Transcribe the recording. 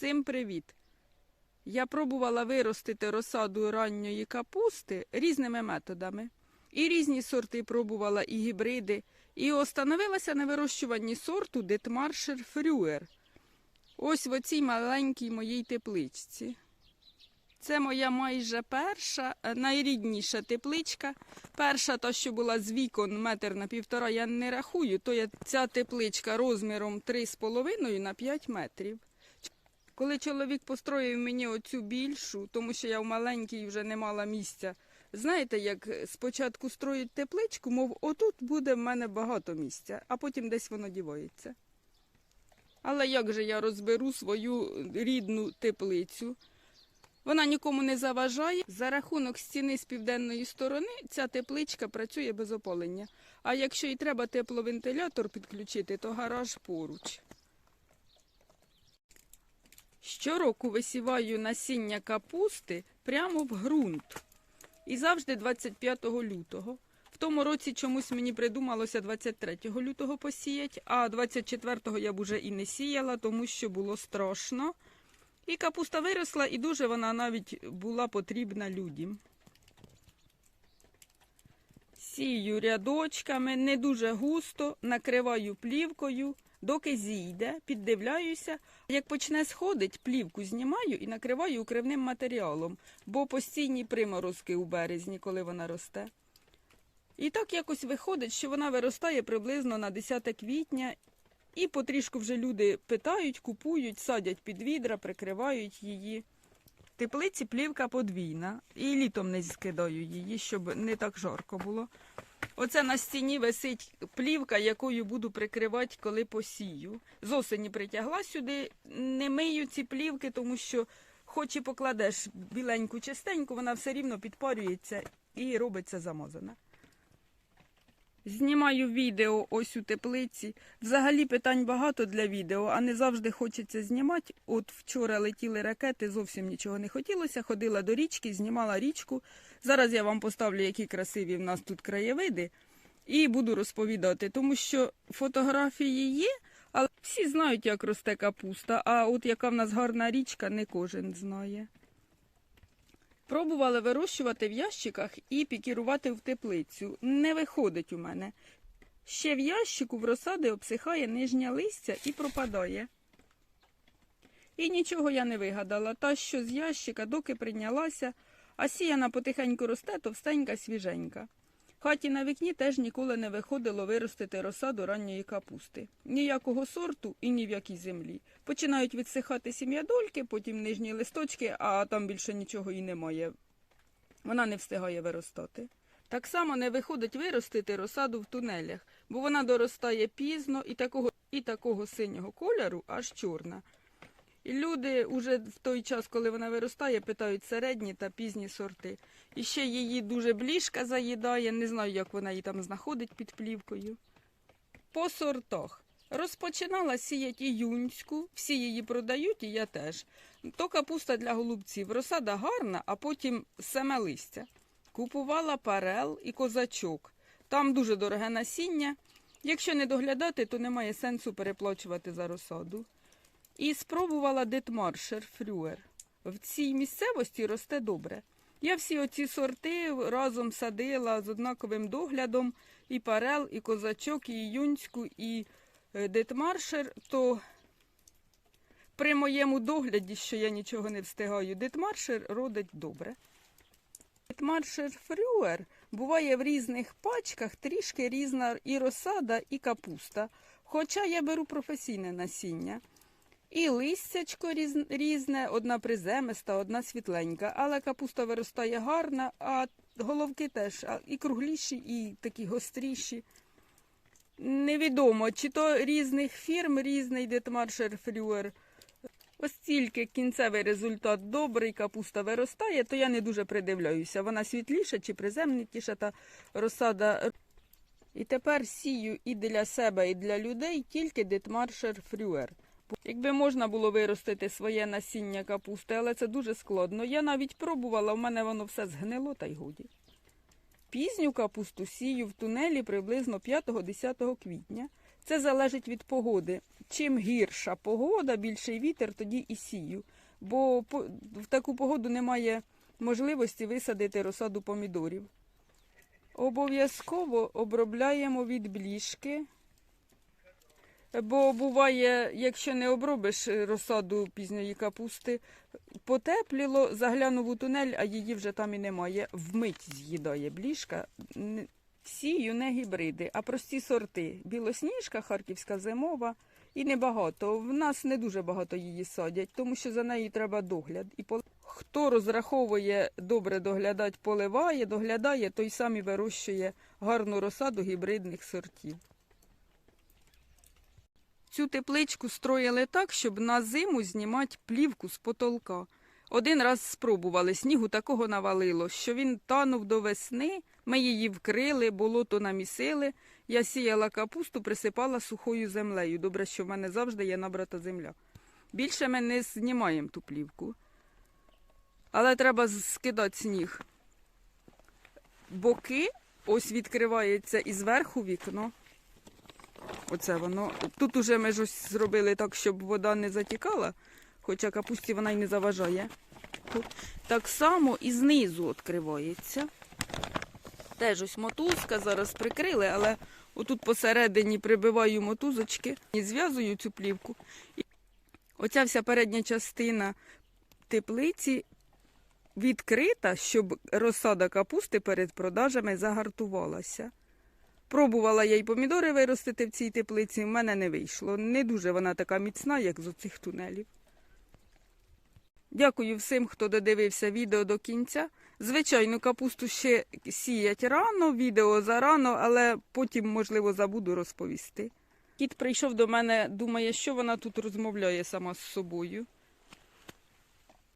Всім привіт! Я пробувала виростити розсаду ранньої капусти різними методами. І різні сорти пробувала, і гібриди. І остановилася на вирощуванні сорту Детмаршер Фрюер. Ось в оцій маленькій моїй тепличці. Це моя майже перша, найрідніша тепличка. Перша, та, що була з вікон метр на півтора, я не рахую, то я, ця тепличка розміром 3,5 на 5 метрів. Коли чоловік построїв мені оцю більшу, тому що я в маленькій вже не мала місця. Знаєте, як спочатку строїть тепличку, мов отут буде в мене багато місця, а потім десь воно дівається. Але як же я розберу свою рідну теплицю? Вона нікому не заважає. За рахунок стіни з південної сторони ця тепличка працює без опалення. А якщо і треба тепловентилятор підключити, то гараж поруч. Щороку висіваю насіння капусти прямо в ґрунт. І завжди 25 лютого. В тому році чомусь мені придумалося 23 лютого посіяти, а 24-го я б уже і не сіяла, тому що було страшно. І капуста виросла, і дуже вона навіть була потрібна людям. Сію рядочками, не дуже густо, накриваю плівкою, доки зійде, піддивляюся. Як почне сходить, плівку знімаю і накриваю укривним матеріалом, бо постійні приморозки у березні, коли вона росте. І так якось виходить, що вона виростає приблизно на 10 квітня, і потрішку вже люди питають, купують, садять під відра, прикривають її. В теплиці плівка подвійна, і літом не скидаю її, щоб не так жарко було. Оце на стіні висить плівка, якою буду прикривати, коли посію. З осені притягла сюди, не мию ці плівки, тому що хоч і покладеш біленьку частеньку, вона все рівно підпарюється і робиться замазана. Знімаю відео ось у теплиці. Взагалі питань багато для відео, а не завжди хочеться знімати. От вчора летіли ракети, зовсім нічого не хотілося. Ходила до річки, знімала річку. Зараз я вам поставлю, які красиві в нас тут краєвиди, і буду розповідати, тому що фотографії є, але всі знають, як росте капуста. А от яка в нас гарна річка, не кожен знає. Пробували вирощувати в ящиках і пікірувати в теплицю. Не виходить у мене. Ще в ящику в розсади обсихає нижнє листя і пропадає. І нічого я не вигадала. Та, що з ящика, доки прийнялася, а сіяна потихеньку росте, товстенька, свіженька. Хаті на вікні теж ніколи не виходило виростити розсаду ранньої капусти. Ніякого сорту і ні в якій землі. Починають відсихати сім'ядольки, потім нижні листочки, а там більше нічого і немає. Вона не встигає виростати. Так само не виходить виростити розсаду в тунелях, бо вона доростає пізно і такого, і такого синього кольору, аж чорна. Люди уже в той час, коли вона виростає, питають середні та пізні сорти. І ще її дуже бліжка заїдає, не знаю, як вона її там знаходить під плівкою. По сортах. Розпочинала сіяти іюнську, всі її продають, і я теж. То капуста для голубців. Розсада гарна, а потім саме листя. Купувала парел і козачок. Там дуже дороге насіння. Якщо не доглядати, то немає сенсу переплачувати за розсаду. І спробувала Детмаршер Фрюер. В цій місцевості росте добре. Я всі оці сорти разом садила з однаковим доглядом і парел, і козачок, і юнську, і Детмаршер, то при моєму догляді, що я нічого не встигаю, Детмаршер родить добре. Детмаршер Фрюер буває в різних пачках, трішки різна і розсада, і капуста. Хоча я беру професійне насіння. І листячко різне, одна приземиста, одна світленька. Але капуста виростає гарна, а головки теж і кругліші, і такі гостріші. Невідомо, чи то різних фірм, різний детмаршер фрюер. Ось кінцевий результат добрий, капуста виростає, то я не дуже придивляюся. Вона світліша чи приземнітіша та розсада. І тепер сію і для себе, і для людей тільки детмаршер фрюер. Якби можна було виростити своє насіння капусти, але це дуже складно. Я навіть пробувала, в мене воно все згнило та й годі. Пізню капусту сію в тунелі приблизно 5-10 квітня. Це залежить від погоди. Чим гірша погода, більший вітер, тоді і сію. Бо в таку погоду немає можливості висадити розсаду помідорів. Обов'язково обробляємо від бліжки. Бо буває, якщо не обробиш розсаду пізньої капусти, потепліло, заглянув у тунель, а її вже там і немає. Вмить з'їдає бліжка. Сію не гібриди, а прості сорти. Білосніжка, харківська зимова і небагато. В нас не дуже багато її садять, тому що за нею треба догляд. І пол- Хто розраховує добре доглядати, поливає, доглядає, той сам і вирощує гарну розсаду гібридних сортів. Цю тепличку строїли так, щоб на зиму знімати плівку з потолка. Один раз спробували, снігу такого навалило, що він танув до весни, ми її вкрили, болото намісили. Я сіяла капусту, присипала сухою землею. Добре, що в мене завжди є набрата земля. Більше ми не знімаємо ту плівку. Але треба скидати сніг. Боки ось відкривається і зверху вікно. Оце воно. Тут уже ми ж ось зробили так, щоб вода не затікала, хоча капусті вона й не заважає. Так само і знизу відкривається. Теж ось мотузка зараз прикрили, але отут посередині прибиваю мотузочки і зв'язую цю плівку. Оця вся передня частина теплиці відкрита, щоб розсада капусти перед продажами загартувалася. Пробувала я й помідори виростити в цій теплиці, в мене не вийшло. Не дуже вона така міцна, як з оцих тунелів. Дякую всім, хто додивився відео до кінця. Звичайно, капусту ще сіять рано, відео зарано, але потім, можливо, забуду розповісти. Кіт прийшов до мене, думає, що вона тут розмовляє сама з собою.